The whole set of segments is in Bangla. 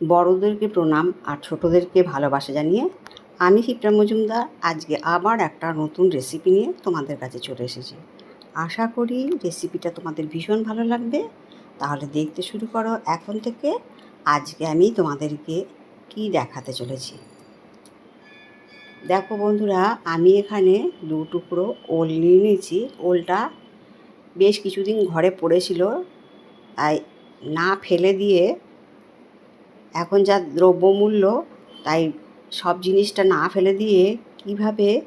বড়োদেরকে প্রণাম আর ছোটোদেরকে ভালোবাসা জানিয়ে আমি শিপ্রা মজুমদার। আজকে আবার একটা নতুন রেসিপি নিয়ে তোমাদের কাছে চলে এসেছি। আশা করি রেসিপিটা তোমাদের ভীষণ ভালো লাগবে। তাহলে দেখতে শুরু করো এখন থেকে। আজকে আমি তোমাদেরকে কি দেখাতে চলেছি। দেখো বন্ধুরা, আমি এখানে দু টুকরো ওল নিয়ে নিয়েছি। ওলটা বেশ কিছুদিন ঘরে পড়েছিল। তাই না ফেলে দিয়ে এখন যা দ্রব্যমূল্য, তাই সব জিনিসটা না ফেলে দিয়ে কীভাবে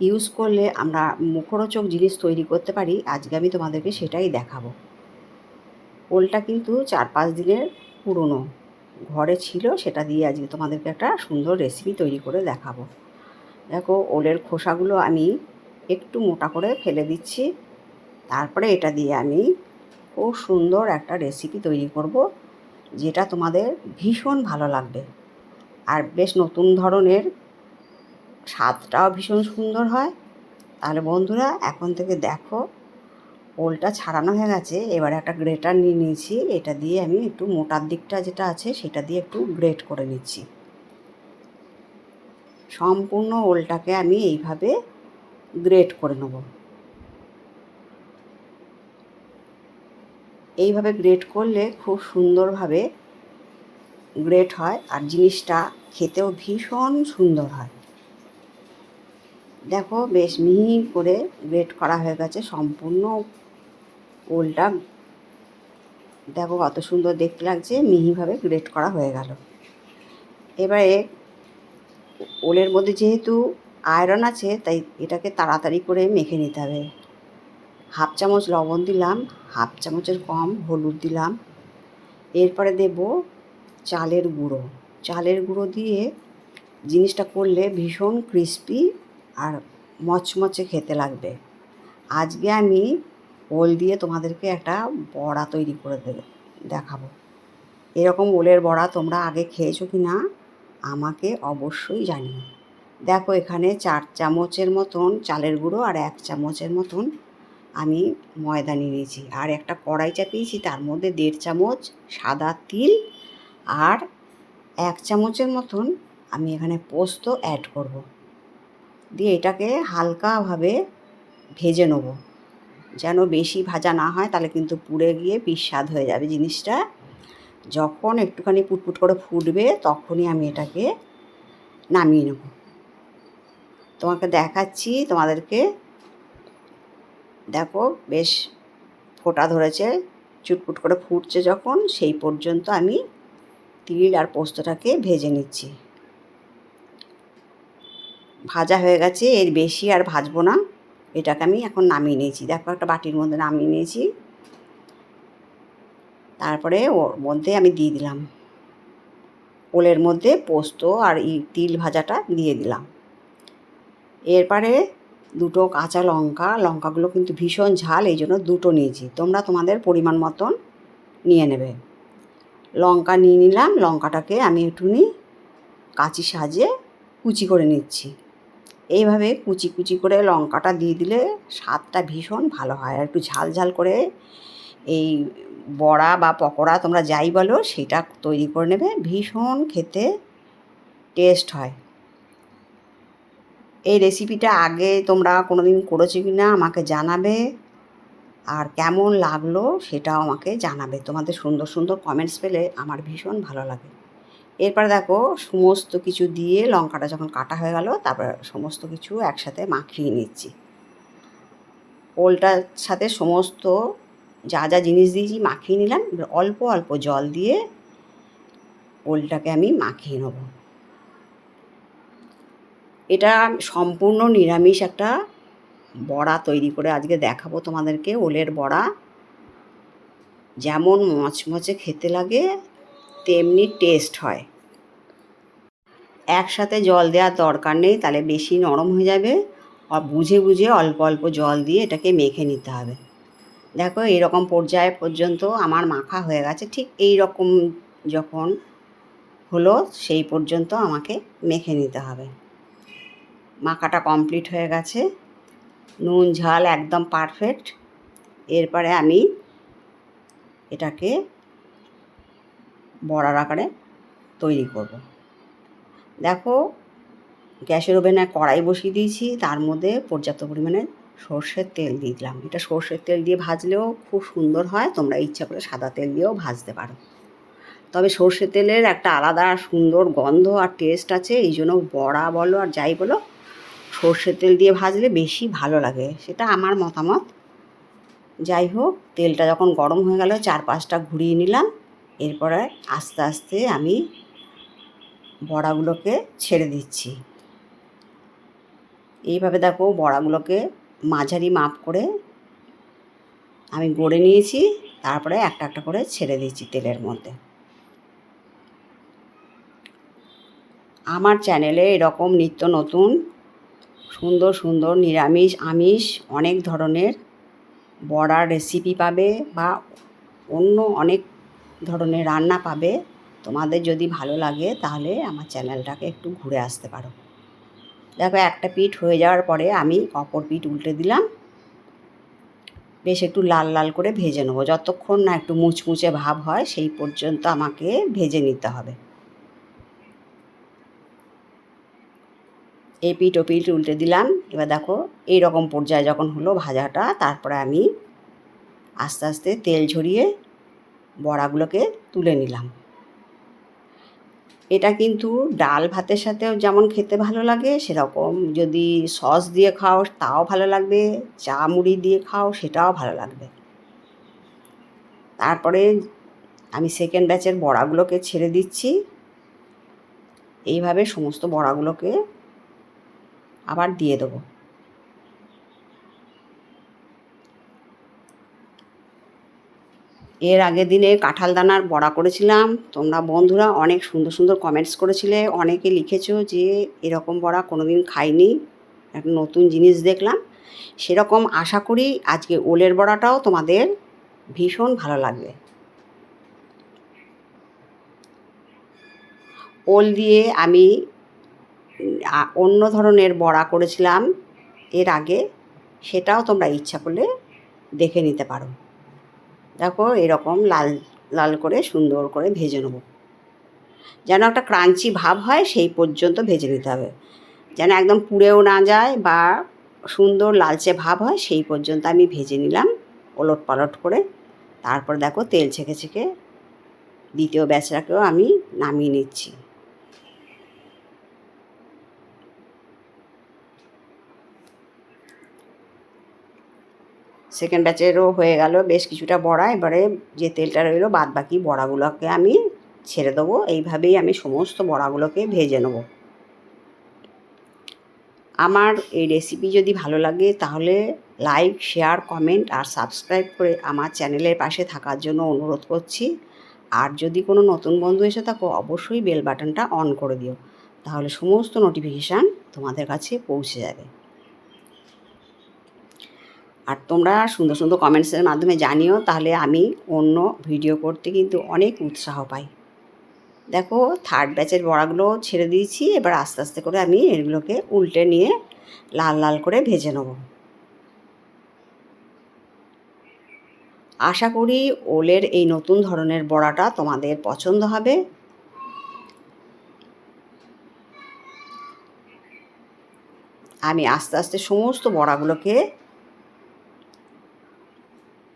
ইউজ করলে আমরা মুখরোচক জিনিস তৈরি করতে পারি, আজকে আমি তোমাদেরকে সেটাই দেখাবো। ওলটা কিন্তু চার পাঁচ দিনের পুরনো। ঘরে ছিল, সেটা দিয়ে আজকে তোমাদেরকে একটা সুন্দর রেসিপি তৈরি করে দেখাবো। দেখো, ওলের খোসাগুলো আমি একটু মোটা করে ফেলে দিচ্ছি। তারপরে এটা দিয়ে আমি খুব সুন্দর একটা রেসিপি তৈরি করব। যেটা তোমাদের ভীষণ ভালো লাগবে। আর বেশ নতুন ধরনের স্বাদটাও ভীষণ সুন্দর হয়। তাহলে বন্ধুরা, এখন থেকে দেখো, ওলটা ছাড়ানো হয়ে গেছে। এবার একটা গ্রেটার নিয়ে নিয়েছি। এটা দিয়ে আমি একটু মোটার দিকটা যেটা আছে, সেটা দিয়ে একটু গ্রেট করে নিচ্ছি। সম্পূর্ণ ওলটাকে আমি এইভাবে গ্রেট করে নেব। এইভাবে গ্রেট করলে খুব সুন্দরভাবে গ্রেট হয় আর জিনিসটা খেতেও ভীষণ সুন্দর হয়। দেখো বেশ মিহি করে গ্রেট করা হয়ে গেছে, সম্পূর্ণ ওলটা। দেখো কত সুন্দর দেখতে লাগছে, মিহিভাবে গ্রেট করা হয়ে গেল। এবারে ওলের মধ্যে যেহেতু আয়রন আছে, তাই এটাকে তাড়াতাড়ি করে মেখে নিতে হবে। হাফ চামচ লবণ দিলাম। হাফ চামচের কম হলুদ দিলাম। এরপরে দেব চালের গুঁড়ো। চালের গুঁড়ো দিয়ে জিনিসটা করলে ভীষণ ক্রিস্পি আর মচমচে খেতে লাগবে। আজকে আমি ওল দিয়ে তোমাদেরকে একটা বড়া তৈরি করে দেবে দেখাবো। এরকম ওলের বড়া তোমরা আগে খেয়েছো কি না আমাকে অবশ্যই জানিও। দেখো এখানে চার চামচের মতন চালের গুঁড়ো আর এক চামচের মতন আমি ময়দা নিয়ে নিয়েছি। আর একটা কড়াই চাপিয়েছি, তার মধ্যে দেড় চামচ সাদা তিল আর এক চামচের মতন আমি এখানে পোস্ত অ্যাড করব। দিয়ে এটাকে হালকাভাবে ভেজে নেব। যেন বেশি ভাজা না হয়, তাহলে কিন্তু পুড়ে গিয়ে বিস্বাদ হয়ে যাবে জিনিসটা। যখন একটুখানি পুটপুট করে ফুটবে, তখনই আমি এটাকে নামিয়ে নেব। তোমাকে দেখাচ্ছি, তোমাদেরকে দেখো বেশ ফোটা ধরেছে, চুটপুট করে ফুটছে যখন, সেই পর্যন্ত আমি তিল আর পোস্তটাকে ভেজে নিচ্ছি। ভাজা হয়ে গেছে, এর বেশি আর ভাজবো না, এটাকে আমি এখন নামিয়ে নিয়েছি। দেখো একটা বাটির মধ্যে নামিয়ে নিয়েছি। তারপরে ওর মধ্যে আমি দিয়ে দিলাম। ওলের মধ্যে পোস্ত আর ই তিল ভাজাটা দিয়ে দিলাম। এরপরে দুটো কাঁচা লঙ্কা, লঙ্কাগুলো কিন্তু ভীষণ ঝাল, এই জন্য দুটো নিয়েছি। তোমরা তোমাদের পরিমাণ মতন নিয়ে নেবে। লঙ্কা নিয়ে নিলাম, লঙ্কাটাকে আমি একটুনি কাঁচি সাজে কুচি করে নিচ্ছি। এইভাবে কুচি কুচি করে লঙ্কাটা দিয়ে দিলে স্বাদটা ভীষণ ভালো হয়। আর একটু ঝাল ঝাল করে এই বড়া বা পকোড়া তোমরা যাই বলো, সেটা তৈরি করে নেবে। ভীষণ খেতে টেস্ট হয়। এই রেসিপিটা আগে তোমরা কোনো দিন করেছ কি না আমাকে জানাবে। আর কেমন লাগল সেটাও আমাকে জানাবে। তোমাদের সুন্দর সুন্দর কমেন্টস পেলে আমার ভীষণ ভালো লাগে। এরপর দেখো, সমস্ত কিছু দিয়ে লঙ্কাটা যখন কাটা হয়ে গেল, তারপর সমস্ত কিছু একসাথে মাখিয়ে নিচ্ছি। ওলটার সাথে সমস্ত যা যা জিনিস দিয়েছি মাখিয়ে নিলাম। অল্প অল্প জল দিয়ে ওলটাকে আমি মাখিয়ে নেব। এটা সম্পূর্ণ নিরামিষ একটা বড়া তৈরি করে আজকে দেখাবো তোমাদেরকে, ওলের বড়া। যেমন মচমচে খেতে লাগে, তেমনি টেস্ট হয়। একসাথে জল দেওয়ার দরকার নেই, তাহলে বেশি নরম হয়ে যাবে। আর বুঝে বুঝে অল্প অল্প জল দিয়ে এটাকে মেখে নিতে হবে। দেখো, এরকম পর্যায়ে পর্যন্ত আমার মাখা হয়ে গেছে। ঠিক এই রকম যখন হলো, সেই পর্যন্ত আমাকে মেখে নিতে হবে। মাখাটা কমপ্লিট হয়ে গেছে। নুন, ঝাল একদম পারফেক্ট এরপরে আমি এটাকে বড়ার আকারে তৈরি করব। দেখো, গ্যাসের ওভেনে কড়াই বসিয়ে দিয়েছি, তার মধ্যে পর্যাপ্ত পরিমাণে সর্ষের তেল দিয়ে দিলাম। এটা সর্ষের তেল দিয়ে ভাজলেও খুব সুন্দর হয়, তোমরা ইচ্ছা করে সাদা তেল দিয়েও ভাজতে পারো। তবে সর্ষের তেলের একটা আলাদা সুন্দর গন্ধ আর টেস্ট আছে, এই জন্য বড়া বলো আর যাই বলো সর্ষের তেল দিয়ে ভাজলে বেশি ভালো লাগে, সেটা আমার মতামত। যাই হোক, তেলটা যখন গরম হয়ে গেল চার পাঁচটা ঘুরিয়ে নিলাম, এরপরে আস্তে আস্তে আমি বড়াগুলোকে ছেড়ে দিচ্ছি। এইভাবে দেখো বড়াগুলোকে মাঝারি মাপ করে আমি গড়ে নিয়েছি, তারপরে একটা একটা করে ছেড়ে দিচ্ছি তেলের মধ্যে। আমার চ্যানেলে এরকম নিত্য নতুন সুন্দর সুন্দর নিরামিষ, আমিষ, অনেক ধরনের বড়ার রেসিপি পাবে বা অন্য অনেক ধরনের রান্না পাবে। তোমাদের যদি ভালো লাগে তাহলে আমার চ্যানেলটাকে একটু ঘুরে আসতে পারো। দেখো, একটা পিঠ হয়ে যাওয়ার পরে আমি অপর পিঠ উল্টে দিলাম। বেশ একটু লাল লাল করে ভেজে নেব। যতক্ষণ না একটু মুচমুচে ভাব হয়, সেই পর্যন্ত আমাকে ভেজে নিতে হবে। ও পিঠ উল্টে দিলাম। এবার দেখো এই রকম পর্যায়ে যখন হলো ভাজাটা, তারপরে আমি আস্তে আস্তে তেল ঝরিয়ে বড়াগুলোকে তুলে নিলাম। এটা কিন্তু ডাল ভাতের সাথেও যেমন খেতে ভালো লাগে, সেরকম যদি সস দিয়ে খাও তাও ভালো লাগবে, চা মুড়ি দিয়ে খাও সেটাও ভালো লাগবে। তারপরে আমি সেকেন্ড ব্যাচের বড়াগুলোকে ছেড়ে দিচ্ছি। এইভাবে সমস্ত বড়াগুলোকে আবার দিয়ে দেবো। এর আগের দিনে কাঁঠাল দানার বড়া করেছিলাম। তোমরা বন্ধুরা অনেক সুন্দর সুন্দর কমেন্টস করেছিলে। অনেকে লিখেছো যে এরকম বড়া কোনো দিন খাইনি। একটা নতুন জিনিস দেখলাম। সেরকম আশা করি আজকে ওলের বড়াটাও তোমাদের ভীষণ ভালো লাগবে। ওল দিয়ে আমি অন্য ধরনের বড়া করেছিলাম এর আগে, সেটাও তোমরা ইচ্ছা করলে দেখে নিতে পারো। দেখো এরকম লাল লাল করে সুন্দর করে ভেজে নেব। যেন একটা ক্রাঞ্চি ভাব হয়, সেই পর্যন্ত ভেজে নিতে হবে। যেন একদম পুড়েও না যায় বা সুন্দর লালচে ভাব হয়, সেই পর্যন্ত আমি ভেজে নিলাম ওলট পালট করে। তারপর দেখো তেল ছেঁকে ছেঁকে দ্বিতীয় ব্যাচটাকেও আমি নামিয়ে নিচ্ছি। সেকেন্ড ব্যাচেরও হয়ে গেল, বেশ কিছুটা বড়া। এবারে যে তেলটা রইল বাদ বাকি বড়াগুলোকে আমি ছেড়ে দেবো। এইভাবেই আমি সমস্ত বড়াগুলোকে ভেজে নেব। আমার এই রেসিপি যদি ভালো লাগে, তাহলে লাইক শেয়ার কমেন্ট আর সাবস্ক্রাইব করে আমার চ্যানেলের পাশে থাকার জন্য অনুরোধ করছি। আর যদি কোনো নতুন বন্ধু এসে থাকো, অবশ্যই বেল বাটনটা অন করে দিও। তাহলে সমস্ত নোটিফিকেশান তোমাদের কাছে পৌঁছে যাবে। আর তোমরা সুন্দর সুন্দর কমেন্টসের মাধ্যমে জানিও, তাহলে আমি অন্য ভিডিও করতে কিন্তু অনেক উৎসাহ পাই। দেখো থার্ড ব্যাচের বড়াগুলো ছেড়ে দিয়েছি, এবার আস্তে আস্তে করে আমি এগুলোকে উল্টে নিয়ে লাল লাল করে ভেজে নেব। আশা করি ওলের এই নতুন ধরনের বড়াটা তোমাদের পছন্দ হবে। আমি আস্তে আস্তে সমস্ত বড়াগুলোকে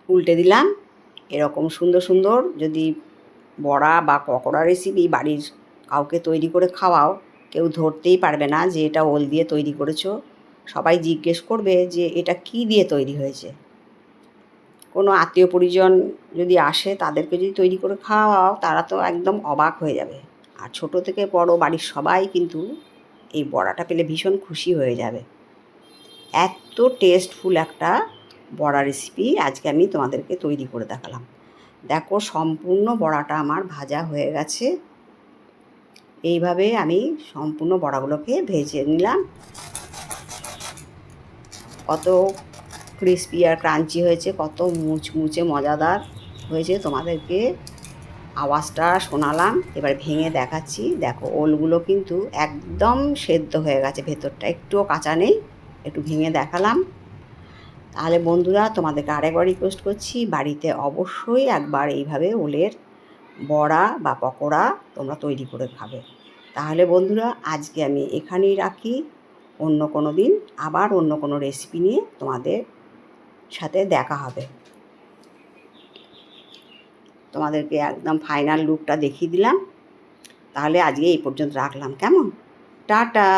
উল্টে দিলাম। এরকম সুন্দর সুন্দর যদি বড়া বা পকোড়া রেসিপি বাড়ির কাউকে তৈরি করে খাওয়াও, কেউ ধরতেই পারবে না যে এটা ওল দিয়ে তৈরি করেছ। সবাই জিজ্ঞেস করবে যে এটা কি দিয়ে তৈরি হয়েছে। কোনো আত্মীয় পরিজন যদি আসে তাদেরকে যদি তৈরি করে খাওয়াও, তারা তো একদম অবাক হয়ে যাবে। আর ছোট থেকে বড় বাড়ির সবাই কিন্তু এই বড়াটা পেলে ভীষণ খুশি হয়ে যাবে। এত টেস্টফুল একটা বড়া রেসিপি আজকে আমি তোমাদেরকে তৈরি করে দেখালাম। দেখো সম্পূর্ণ বড়াটা আমার ভাজা হয়ে গেছে। এইভাবে আমি সম্পূর্ণ বড়াগুলোকে ভেজে নিলাম। কত ক্রিস্পি আর ক্রাঞ্চি হয়েছে, কত মুচমুচে মজাদার হয়েছে তোমাদেরকে। আওয়াজটা শোনালাম, এবার ভেঙে দেখাচ্ছি। দেখো ওলগুলো কিন্তু একদম সেদ্ধ হয়ে গেছে, ভেতরটা একটুও কাঁচা নেই, একটু ভেঙে দেখালাম। তাহলে বন্ধুরা, তোমাদেরকে আরেকবার রিকোয়েস্ট করছি, বাড়িতে অবশ্যই একবার এইভাবে ওলের বড়া বা পকোড়া তোমরা তৈরি করে খাবে। তাহলে বন্ধুরা, আজকে আমি এখানেই রাখি। অন্য কোনো দিন আবার অন্য কোনো রেসিপি নিয়ে তোমাদের সাথে দেখা হবে। তোমাদেরকে একদম ফাইনাল লুকটা দেখিয়ে দিলাম। তাহলে আজকে এই পর্যন্ত রাখলাম। কেমন? টাটা!